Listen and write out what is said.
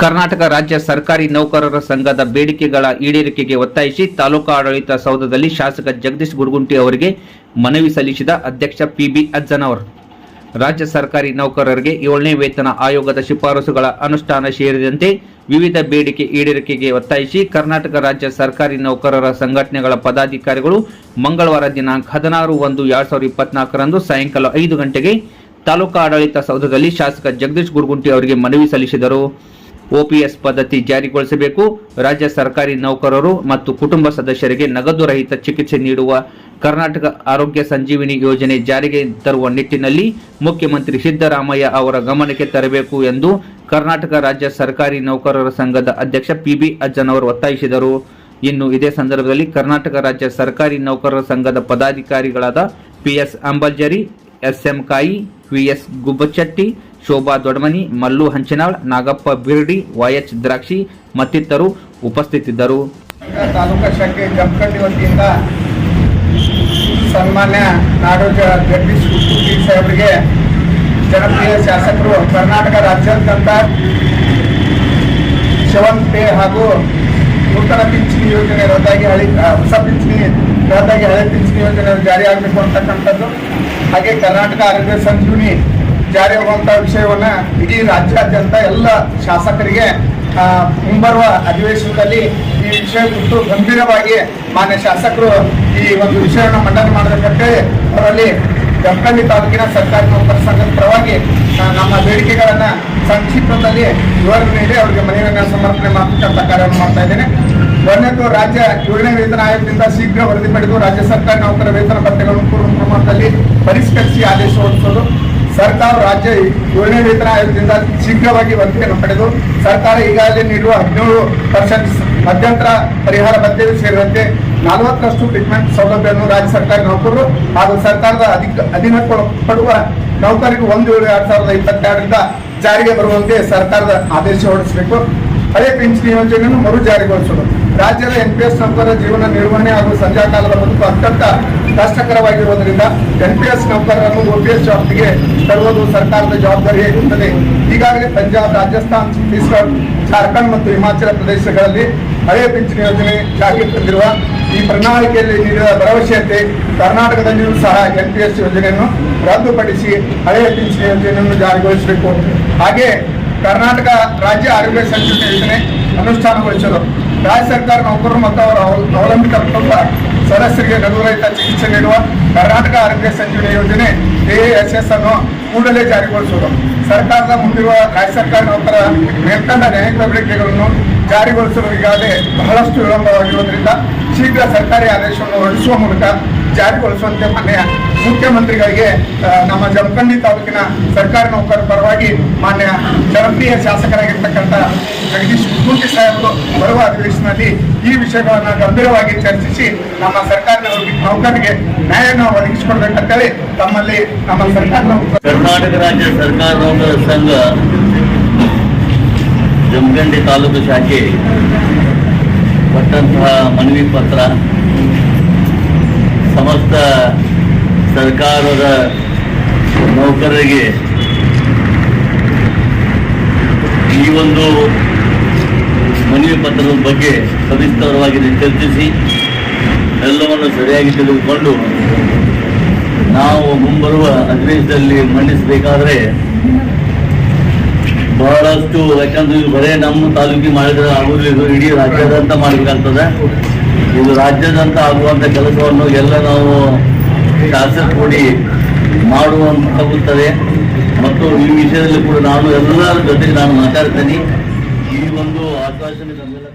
ಕರ್ನಾಟಕ ರಾಜ್ಯ ಸರ್ಕಾರಿ ನೌಕರರ ಸಂಘದ ಬೇಡಿಕೆಗಳ ಈಡೇರಿಕೆಗೆ ಒತ್ತಾಯಿಸಿ ತಾಲೂಕಾ ಆಡಳಿತ ಸೌಧದಲ್ಲಿ ಶಾಸಕ ಜಗದೀಶ್ ಗುರುಗುಂಟಿ ಅವರಿಗೆ ಮನವಿ ಸಲ್ಲಿಸಿದ ಅಧ್ಯಕ್ಷ ಪಿಬಿ ಅಜ್ಜನವರ್ ರಾಜ್ಯ ಸರ್ಕಾರಿ ನೌಕರರಿಗೆ ಏಳನೇ ವೇತನ ಆಯೋಗದ ಶಿಫಾರಸುಗಳ ಅನುಷ್ಠಾನ ಸೇರಿದಂತೆ ವಿವಿಧ ಬೇಡಿಕೆ ಈಡೇರಿಕೆಗೆ ಒತ್ತಾಯಿಸಿ ಕರ್ನಾಟಕ ರಾಜ್ಯ ಸರ್ಕಾರಿ ನೌಕರರ ಸಂಘಟನೆಗಳ ಪದಾಧಿಕಾರಿಗಳು ಮಂಗಳವಾರ ದಿನಾಂಕ ಹದಿನಾರು ಒಂದು ಎರಡ್ ಸಾವಿರದ ಇಪ್ಪತ್ನಾಲ್ಕರಂದು ಸಾಯಂಕಾಲ ಐದು ಗಂಟೆಗೆ ತಾಲೂಕಾ ಆಡಳಿತ ಸೌಧದಲ್ಲಿ ಶಾಸಕ ಜಗದೀಶ್ ಗುರುಗುಂಟಿ ಅವರಿಗೆ ಮನವಿ ಸಲ್ಲಿಸಿದರು. ಓಪಿಎಸ್ ಪದ್ಧತಿ ಜಾರಿಗೊಳಿಸಬೇಕು. ರಾಜ್ಯ ಸರ್ಕಾರಿ ನೌಕರರು ಮತ್ತು ಕುಟುಂಬ ಸದಸ್ಯರಿಗೆ ನಗದು ರಹಿತ ಚಿಕಿತ್ಸೆ ನೀಡುವ ಕರ್ನಾಟಕ ಆರೋಗ್ಯ ಸಂಜೀವಿನಿ ಯೋಜನೆ ಜಾರಿಗೆ ತರುವ ನಿಟ್ಟಿನಲ್ಲಿ ಮುಖ್ಯಮಂತ್ರಿ ಸಿದ್ದರಾಮಯ್ಯ ಅವರ ಗಮನಕ್ಕೆ ತರಬೇಕು ಎಂದು ಕರ್ನಾಟಕ ರಾಜ್ಯ ಸರ್ಕಾರಿ ನೌಕರರ ಸಂಘದ ಅಧ್ಯಕ್ಷ ಪಿಬಿ ಅಜ್ಜನವರು ಒತ್ತಾಯಿಸಿದರು. ಇನ್ನು ಇದೇ ಸಂದರ್ಭದಲ್ಲಿ ಕರ್ನಾಟಕ ರಾಜ್ಯ ಸರ್ಕಾರಿ ನೌಕರರ ಸಂಘದ ಪದಾಧಿಕಾರಿಗಳಾದ PS Ambaljari SM Kayi VS Gubbachatti Shobha Dodmani, Mallu Hanchinal, Nagappa Birdi YH Drakshi ಮತ್ತಿತರರು ಉಪಸ್ಥಿತಿದ್ದರು. ತಾಲೂಕಾ ಶಾಖೆ ಜಮಖಂಡಿ ವತಿಯಿಂದ ಸನ್ಮಾನ್ಯ ನಾಡೋಜ ಜಗದೀಶ್ ಕುಟ್ಟಿ ಸಾಹೇಬರಿಗೆ ಜನಪ್ರಿಯ ಶಾಸಕರು ಕರ್ನಾಟಕ ರಾಜ್ಯಾದ್ಯಂತ ಶವನ್ ಪೇ ಹಾಗೂ ನೂತನ ಪಿಂಚಣಿ ಯೋಜನೆ ರದ್ದಾಗಿ ಹಳಿ ಹೊಸ ಪಿಂಚಣಿ ರದ್ದಾಗಿ ಹಳೆ ಪಿಂಚಣಿ ಯೋಜನೆ ಜಾರಿ ಆಗಬೇಕು ಅಂತಕ್ಕಂಥದ್ದು. ಹಾಗೆ ಕರ್ನಾಟಕ ಆರೋಗ್ಯ ಸಂಜೀವಿನಿ ಜಾರಿ ಆಗುವಂಥ ವಿಷಯವನ್ನ ಇಡೀ ರಾಜ್ಯಾದ್ಯಂತ ಎಲ್ಲ ಶಾಸಕರಿಗೆ ಮುಂಬರುವ ಅಧಿವೇಶನದಲ್ಲಿ ಈ ವಿಷಯ ಕುರಿತು ಗಂಭೀರವಾಗಿ ಮಾನ್ಯ ಶಾಸಕರು ಈ ಒಂದು ವಿಷಯವನ್ನು ಮಂಡನೆ ಮಾಡಬೇಕಂತೇಳಿ ಅವರಲ್ಲಿ ಜಮಖಂಡಿ ತಾಲೂಕಿನ ಸರ್ಕಾರಿ ನೌಕರ ಸಂಘದ ಪರವಾಗಿ ನಮ್ಮ ಬೇಡಿಕೆಗಳನ್ನ ಸಂಕ್ಷಿಪ್ತದಲ್ಲಿ ವಿವರಣೆ ನೀಡಿ ಅವರಿಗೆ ಮನವಿಯನ್ನು ಸಮರ್ಪಣೆ ಮಾಡತಕ್ಕಂಥ ಕಾರ್ಯವನ್ನು ಮಾಡ್ತಾ ಇದ್ದೇನೆ. ಒಂದನೇದು ರಾಜ್ಯ ಏಳನೇ ವೇತನ ಆಯೋಗದಿಂದ ಶೀಘ್ರ ವರದಿ ಪಡೆದು ರಾಜ್ಯ ಸರ್ಕಾರಿ ನೌಕರ ವೇತನ ಭತ್ಯೆಗಳನ್ನು ಸರ್ಕಾರ ರಾಜ್ಯ ಏಳನೇ ವೇತನ ಆಯೋಗದಿಂದ ಶೀಘ್ರವಾಗಿ ವರದಿಯನ್ನು ಪಡೆದು ಸರ್ಕಾರ ಈಗಾಗಲೇ ನೀಡುವ ಹದಿನೇಳು ಪರ್ಸೆಂಟ್ ಮಧ್ಯಂತರ ಪರಿಹಾರ ಭತ್ಯೆ ಸೇರಿದಂತೆ ನಲವತ್ತರಷ್ಟು ಟ್ರೀಟ್ಮೆಂಟ್ ಸೌಲಭ್ಯವನ್ನು ರಾಜ್ಯ ಸರ್ಕಾರ ನೌಕರರು ಹಾಗೂ ಸರ್ಕಾರದ ಅಧಿಕ ಪಡುವ ನೌಕರರಿಗೆ ಒಂದು ಏಳು ಎರಡ್ ಸಾವಿರದ ಇಪ್ಪತ್ತೆರಡರಿಂದ ಜಾರಿಗೆ ಬರುವಂತೆ ಸರ್ಕಾರದ ಆದೇಶ ಹೊರಡಿಸಬೇಕು. ಹಳೆ ಪಿಂಚಣಿ ಯೋಜನೆಯನ್ನು ಮರು ಜಾರಿಗೊಳಿಸಲು ರಾಜ್ಯದ ಎನ್ ಪಿ ಎಸ್ ನೌಕರರ ಜೀವನ ನಿರ್ವಹಣೆ ಹಾಗೂ ಸಂಜಾ ಕಾಲದ ಬದುಕು ಅತ್ಯಂತ ಕಷ್ಟಕರವಾಗಿರುವುದರಿಂದ ಎನ್ ಪಿ ಎಸ್ ನೌಕರರನ್ನು ಓಪಿಎಸ್ ಜಾಬ್ಗೆ ತರುವುದು ಸರ್ಕಾರದ ಜವಾಬ್ದಾರಿಯಾಗಿರುತ್ತದೆ ಈಗಾಗಲೇ ಪಂಜಾಬ್, ರಾಜಸ್ಥಾನ್, ಛತ್ತೀಸ್ಗಢ, ಜಾರ್ಖಂಡ್ ಮತ್ತು ಹಿಮಾಚಲ ಪ್ರದೇಶಗಳಲ್ಲಿ ಹಳೆಯ ಪಿಂಚಣಿ ಯೋಜನೆ ಜಾರಿಗೆ ತಂದಿರುವ ಈ ಪ್ರಣಾಳಿಕೆಯಲ್ಲಿ ನೀಡಿದ ಭರವಸೆಯಂತೆ ಕರ್ನಾಟಕದಲ್ಲಿಯೂ ಸಹ ಎನ್ ಪಿ ಎಸ್ ಯೋಜನೆಯನ್ನು ರದ್ದುಪಡಿಸಿ ಹಳೆಯ ಪಿಂಚಣಿ ಯೋಜನೆಯನ್ನು ಜಾರಿಗೊಳಿಸಬೇಕು. ಹಾಗೆ ಕರ್ನಾಟಕ ರಾಜ್ಯ ಆರೋಗ್ಯ ಸಂಜೀವಿನಿ ಯೋಜನೆ ಅನುಷ್ಠಾನಗೊಳಿಸಲು ರಾಜ್ಯ ಸರ್ಕಾರ ನೌಕರರು ಮತ್ತು ಅವರ ಅವಲ- ಅವಲಂಬಿತ ಕುಟುಂಬ ಸದಸ್ಯರಿಗೆ ನಡುವರಹಿತ ಚಿಕಿತ್ಸೆ ನೀಡುವ ಕರ್ನಾಟಕ ಆರೋಗ್ಯ ಸಂಜೀವಿನಿ ಯೋಜನೆ ಎಎಎಸ್ಎಸ್ ಅನ್ನು ಕೂಡಲೇ ಜಾರಿಗೊಳಿಸುವುದು. ಸರ್ಕಾರದ ಮುಂದಿರುವ ರಾಜ್ಯ ಸರ್ಕಾರ ನೌಕರ ನಿರ್ಬಂಧ ನ್ಯಾಯಿಕ ಬೇಡಿಕೆಗಳನ್ನು ಜಾರಿಗೊಳಿಸಲು ಈಗಾಗಲೇ ಬಹಳಷ್ಟು ವಿಳಂಬವಾಗಿರುವುದರಿಂದ ಶೀಘ್ರ ಸರ್ಕಾರಿ ಆದೇಶವನ್ನು ಹೊರಡಿಸುವ ಮೂಲಕ ಜಾರಿಗೊಳಿಸುವಂತೆ ಮಾನ್ಯ ಮುಖ್ಯಮಂತ್ರಿಗಳಿಗೆ ನಮ್ಮ ಜಮಖಂಡಿ ತಾಲೂಕಿನ ಸರ್ಕಾರಿ ನೌಕರರ ಪರವಾಗಿ ಮಾನ್ಯ ಜನಪ್ರಿಯ ಶಾಸಕರಾಗಿರ್ತಕ್ಕಂಥ ಜಗದೀಶ್ ಮೂರ್ತಿ ಸಾಹೇಬರು ಬರುವ ಅಧಿವೇಶನದಲ್ಲಿ ಈ ವಿಷಯಗಳನ್ನು ಗಂಭೀರವಾಗಿ ಚರ್ಚಿಸಿ ನಮ್ಮ ಸರ್ಕಾರದ ನೌಕ- ನೌಕರರಿಗೆ ನ್ಯಾಯವನ್ನು ಒದಗಿಸಿಕೊಡ್ಬೇಕಂತೇಳಿ ತಮ್ಮಲ್ಲಿ ನಮ್ಮ ಸರ್ಕಾರ ಕರ್ನಾಟಕ ರಾಜ್ಯ ಸರ್ಕಾರ ನೌಕರರ ಸಂಘ ಜಮಖಂಡಿ ತಾಲೂಕು ಶಾಖೆ ಕೊಟ್ಟಂತಹ ಮನವಿ ಪತ್ರ ಸಮಸ್ತ ಸರ್ಕಾರದ ನೌಕರರಿಗೆ ಈ ಒಂದು ಬಗ್ಗೆ ಸವಿಸ್ತರವಾಗಿ ಚರ್ಚಿಸಿ ಎಲ್ಲವನ್ನು ಸರಿಯಾಗಿ ತಿಳಿದುಕೊಂಡು ನಾವು ಮುಂಬರುವ ಅಧಿವೇಶನದಲ್ಲಿ ಮಂಡಿಸಬೇಕಾದ್ರೆ ಬಹಳಷ್ಟು ಯಾಕಂದ್ರೆ ಇದು ಬರೇ ನಮ್ಮ ತಾಲೂಕಿಗೆ ಮಾಡಿದ್ರೆ ಆಗುವುದು ಇದು ಇಡೀ ರಾಜ್ಯದಂತ ಮಾಡಬೇಕಾಗ್ತದೆ. ಇದು ರಾಜ್ಯದಂತ ಆಗುವಂತ ಕೆಲಸವನ್ನು ಎಲ್ಲ ನಾವು ಶಾಸಕ ಕೂಡಿ ಮಾಡುವಂತಾಗುತ್ತದೆ. ಮತ್ತು ಈ ವಿಷಯದಲ್ಲಿ ಕೂಡ ನಾನು ಎಲ್ಲರ ಜೊತೆಗೆ ನಾನು ಮಾತಾಡ್ತೇನೆ. ಈ ಒಂದು ಆಶ್ವಾಸನೆ ನಮ್ಮೆಲ್ಲ.